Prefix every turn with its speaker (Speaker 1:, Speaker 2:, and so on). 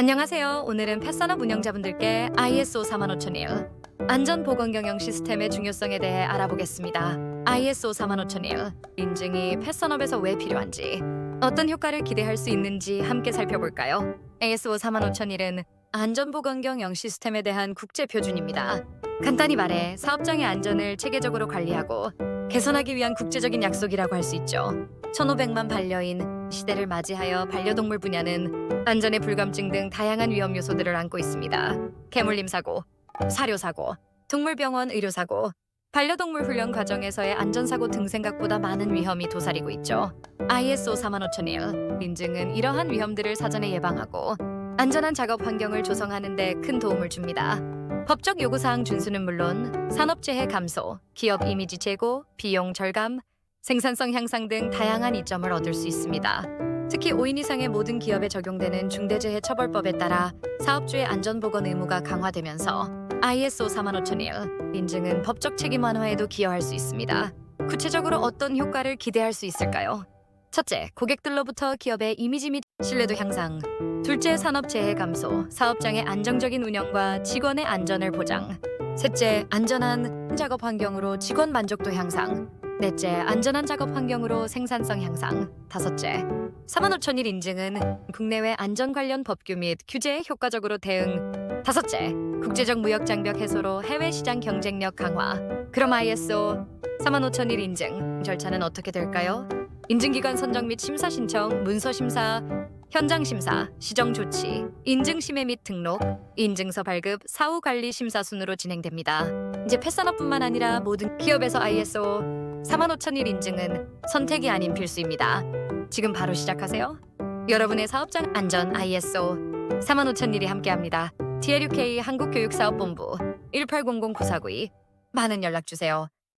Speaker 1: 안녕하세요. 오늘은 펫산업 운영자분들께 ISO 45001 안전보건 경영 시스템의 중요성에 대해 알아보겠습니다. ISO 45001 인증이 펫산업에서 왜 필요한지 어떤 효과를 기대할 수 있는지 함께 살펴볼까요? ISO 45001은 안전보건 경영 시스템에 대한 국제 표준입니다. 간단히 말해 사업장의 안전을 체계적으로 관리하고 개선하기 위한 국제적인 약속이라고 할 수 있죠. 1500만 반려인 시대를 맞이하여 반려동물 분야는 안전의 불감증 등 다양한 위험 요소들을 안고 있습니다. 개물림 사고, 사료 사고, 동물병원 의료 사고, 반려동물 훈련 과정에서의 안전사고 등 생각보다 많은 위험이 도사리고 있죠. ISO 45001 인증은 이러한 위험들을 사전에 예방하고 안전한 작업 환경을 조성하는 데 큰 도움을 줍니다. 법적 요구사항 준수는 물론 산업재해 감소, 기업 이미지 제고, 비용 절감, 생산성 향상 등 다양한 이점을 얻을 수 있습니다. 특히 5인 이상의 모든 기업에 적용되는 중대재해 처벌법에 따라 사업주의 안전보건 의무가 강화되면서 ISO 45001 인증은 법적 책임 완화에도 기여할 수 있습니다. 구체적으로 어떤 효과를 기대할 수 있을까요? 첫째, 고객들로부터 기업의 이미지 및 신뢰도 향상. 둘째, 산업 재해 감소, 사업장의 안정적인 운영과 직원의 안전을 보장. 셋째, 안전한 작업 환경으로 직원 만족도 향상. 넷째, 안전한 작업 환경으로 생산성 향상. 다섯째, 45,000일 인증은 국내외 안전 관련 법규 및 규제에 효과적으로 대응. 다섯째, 국제적 무역 장벽 해소로 해외 시장 경쟁력 강화. 그럼 ISO 45,000일 인증 절차는 어떻게 될까요? 인증기관 선정 및 심사 신청, 문서 심사, 현장 심사, 시정 조치, 인증 심해 및 등록, 인증서 발급, 사후 관리 심사 순으로 진행됩니다. 이제 펫산업뿐만 아니라 모든 기업에서 ISO 45,000일 인증은 선택이 아닌 필수입니다. 지금 바로 시작하세요. 여러분의 사업장 안전 ISO 45,000일이 함께합니다. TLUK 한국교육사업본부 1800-9492 많은 연락 주세요.